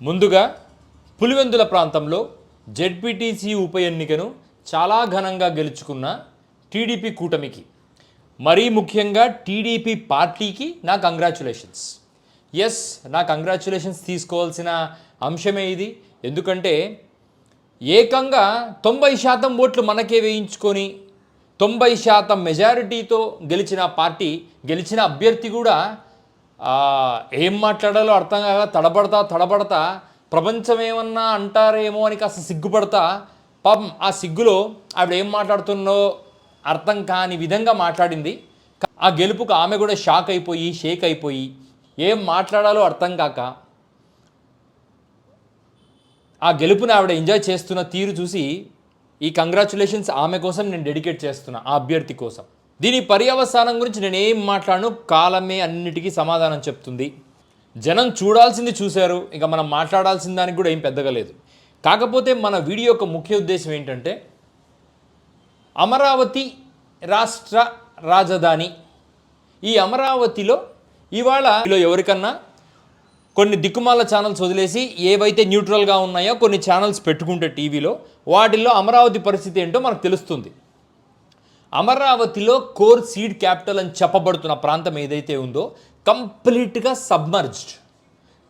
ముందుగా పులివెందుల ప్రాంతంలో జెడ్పీటీసీ ఉప ఎన్నికను చాలా ఘనంగా గెలుచుకున్న టీడీపీ కూటమికి మరీ ముఖ్యంగా టీడీపీ పార్టీకి నా కంగ్రాచులేషన్స్. ఎస్ నా కంగ్రాచులేషన్స్ తీసుకోవాల్సిన అంశమే ఇది. ఎందుకంటే ఏకంగా తొంభై శాతం ఓట్లు మనకే వేయించుకొని తొంభై శాతం మెజారిటీతో గెలిచిన పార్టీ గెలిచిన అభ్యర్థి కూడా ఏం మాట్లాడాలో అర్థం కాక తడబడతా తడబడతా ప్రపంచం ఏమన్నా అంటారేమో అని కాస్త సిగ్గుపడతా. పాపం ఆ సిగ్గులో ఆవిడ ఏం మాట్లాడుతుందో అర్థం కాని విధంగా మాట్లాడింది. ఆ గెలుపుకు ఆమె కూడా షాక్ అయిపోయి షేక్ అయిపోయి ఏం మాట్లాడాలో అర్థం కాక ఆ గెలుపుని ఆవిడ ఎంజాయ్ చేస్తున్న తీరు చూసి ఈ కంగ్రాచులేషన్స్ ఆమె కోసం నేను డెడికేట్ చేస్తున్నా ఆ అభ్యర్థి కోసం. దీని పర్యవసానం గురించి నేను ఏం మాట్లాడను కాలమే అన్నిటికీ సమాధానం చెప్తుంది. జనం చూడాల్సింది చూశారు ఇంకా మనం మాట్లాడాల్సిన దానికి కూడా ఏం పెద్దగా లేదు. కాకపోతే మన వీడియో యొక్క ముఖ్య ఉద్దేశం ఏంటంటే అమరావతి రాష్ట్ర రాజధాని. ఈ అమరావతిలో ఇవాళ ఎవరికన్నా కొన్ని దిక్కుమాల ఛానల్స్ వదిలేసి ఏవైతే న్యూట్రల్గా ఉన్నాయో కొన్ని ఛానల్స్ పెట్టుకుంటే టీవీలో వాటిల్లో అమరావతి పరిస్థితి ఏంటో మనకు తెలుస్తుంది. అమరావతిలో కోర్ సీడ్ క్యాపిటల్ అని చెప్పబడుతున్న ప్రాంతం ఏదైతే ఉందో కంప్లీట్గా సబ్మర్జ్డ్.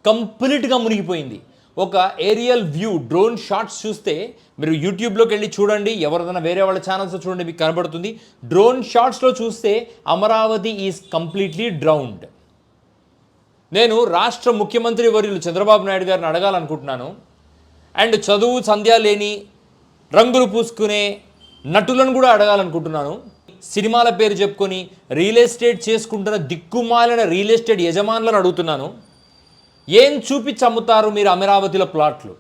కంప్లీట్గా మునిగిపోయింది. ఒక ఏరియల్ వ్యూ డ్రోన్ షాట్స్ చూస్తే మీరు యూట్యూబ్లోకి వెళ్ళి చూడండి ఎవరిదైనా వేరే వాళ్ళ ఛానల్స్ చూడండి మీకు కనబడుతుంది. డ్రోన్ షాట్స్లో చూస్తే అమరావతి ఈజ్ కంప్లీట్లీ డ్రౌండ్. నేను రాష్ట్ర ముఖ్యమంత్రి వర్యులు చంద్రబాబు నాయుడు గారిని అడగాలనుకుంటున్నాను. అండ్ చదువు సంధ్య లేని రంగులు పూసుకునే నటులను కూడా అడగాలనుకుంటున్నాను. సినిమాల పేరు చెప్పుకొని రియల్ ఎస్టేట్ చేసుకుంటున్న దిక్కుమాలిన రియల్ ఎస్టేట్ యజమానులను అడుగుతున్నాను. ఏం చూపించి అమ్ముతారు మీరు అమరావతిలో ప్లాట్లు?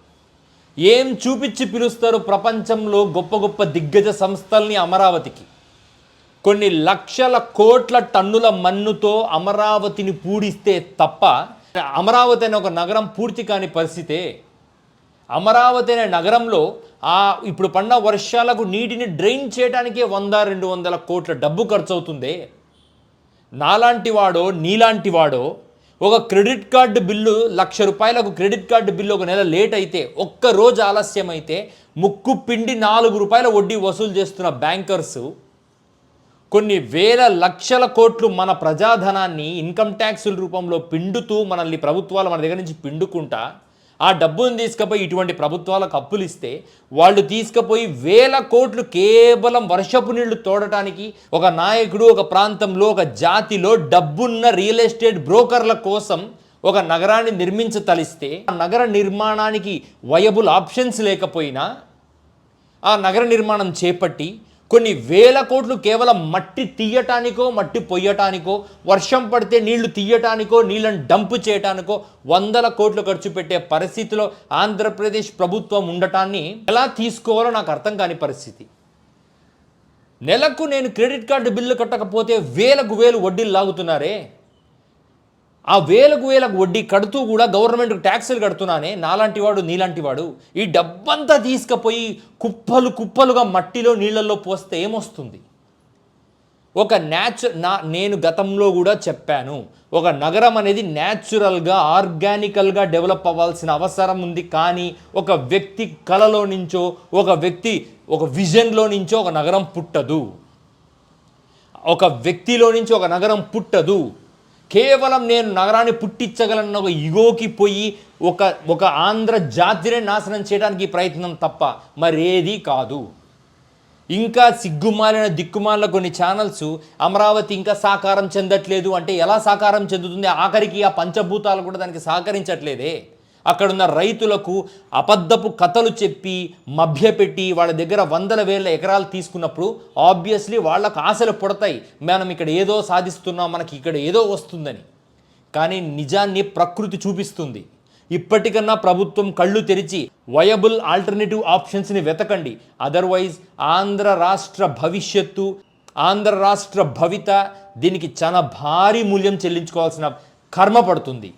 ఏం చూపించి పిలుస్తారు ప్రపంచంలో గొప్ప గొప్ప దిగ్గజ సంస్థల్ని అమరావతికి? కొన్ని లక్షల కోట్ల టన్నుల మన్నుతో అమరావతిని పూడిస్తే తప్ప అమరావతి అనే ఒక నగరం పూర్తి కాని పరిస్థితే అమరావతి అనే నగరంలో ఆ ఇప్పుడు పడిన వర్షాలకు నీటిని డ్రైన్ చేయడానికే వంద రెండు వందల కోట్ల డబ్బు ఖర్చు అవుతుంది నాలాంటి వాడో నీలాంటి వాడో ఒక క్రెడిట్ కార్డు బిల్లు లక్ష రూపాయలకు క్రెడిట్ కార్డు బిల్లు ఒక నెల లేట్ అయితే ఒక్క రోజు ఆలస్యం అయితే ముక్కు పిండి నాలుగు రూపాయల వడ్డీ వసూలు చేస్తున్న బ్యాంకర్స్ కొన్ని వేల లక్షల కోట్లు మన ప్రజాధనాన్ని ఇన్కమ్ ట్యాక్సుల రూపంలో పిండుతూ మనల్ని ప్రభుత్వాలు మన దగ్గర నుంచి పిండుకుంటా ఆ డబ్బును తీసుకుపోయి ఇటువంటి ప్రభుత్వాలకు అప్పులు ఇస్తే వాళ్ళు తీసుకుపోయి వేల కోట్లు కేవలం వర్షపు నీళ్ళు తోడటానికి ఒక నాయకుడు ఒక ప్రాంతంలో ఒక జాతిలో డబ్బున్న రియల్ ఎస్టేట్ బ్రోకర్ల కోసం ఒక నగరాన్ని నిర్మించతలిస్తే ఆ నగర నిర్మాణానికి వయబుల్ ఆప్షన్స్ లేకపోయినా ఆ నగర నిర్మాణం చేపట్టి కొన్ని వేల కోట్లు కేవలం మట్టి తీయటానికో మట్టి పొయ్యటానికో వర్షం పడితే నీళ్ళు తీయటానికో నీళ్ళని డంప్ చేయటానికో వందల కోట్లు ఖర్చు పెట్టే పరిస్థితిలో ఆంధ్రప్రదేశ్ ప్రభుత్వం ఉండటాన్ని ఎలా తీసుకోవాలో నాకు అర్థం కాని పరిస్థితి. నెలకు నేను క్రెడిట్ కార్డు బిల్లు కట్టకపోతే వేలకు వేలు వడ్డీలు లాగుతున్నారే? ఆ వేలకు వేలకు వడ్డీ కడుతూ కూడా గవర్నమెంట్కి ట్యాక్సులు కడుతున్నానే నాలాంటి వాడు నీలాంటి వాడు. ఈ డబ్బంతా తీసుకుపోయి కుప్పలు కుప్పలుగా మట్టిలో నీళ్ళల్లో పోస్తే ఏమొస్తుంది? ఒక న్యాచు నా నేను గతంలో కూడా చెప్పాను. ఒక నగరం అనేది న్యాచురల్గా ఆర్గానికల్గా డెవలప్ అవ్వాల్సిన అవసరం ఉంది. కానీ ఒక వ్యక్తి కలలో నుంచో ఒక వ్యక్తి ఒక విజన్లో నుంచో ఒక నగరం పుట్టదు. ఒక వ్యక్తిలో నుంచి ఒక నగరం పుట్టదు. కేవలం నేను నగరాన్ని పుట్టించగలన్న ఒక ఇగోకి పోయి ఒక ఒక ఆంధ్ర జాతినే నాశనం చేయడానికి ప్రయత్నం తప్ప మరేది కాదు. ఇంకా సిగ్గుమాలిన దిక్కుమాలిన కొన్ని ఛానల్స్ అమరావతి ఇంకా సాకారం చెందట్లేదు అంటే ఎలా సాకారం చెందుతుంది? ఆఖరికి ఆ పంచభూతాలు కూడా దానికి సహకరించట్లేదే. అక్కడున్న రైతులకు అబద్ధపు కథలు చెప్పి మభ్యపెట్టి వాళ్ళ దగ్గర వందల వేల ఎకరాలు తీసుకున్నప్పుడు ఆబ్వియస్లీ వాళ్ళకు ఆశలు పుడతాయి. మనం ఇక్కడ ఏదో సాధిస్తున్నాం మనకి ఇక్కడ ఏదో వస్తుందని. కానీ నిజాన్ని ప్రకృతి చూపిస్తుంది. ఇప్పటికన్నా ప్రభుత్వం కళ్ళు తెరిచి వయబుల్ ఆల్టర్నేటివ్ ఆప్షన్స్ని వెతకండి. అదర్వైజ్ ఆంధ్ర రాష్ట్ర భవిష్యత్తు ఆంధ్ర రాష్ట్ర భవిత దీనికి చాలా భారీ మూల్యం చెల్లించుకోవాల్సిన కర్మ పడుతుంది.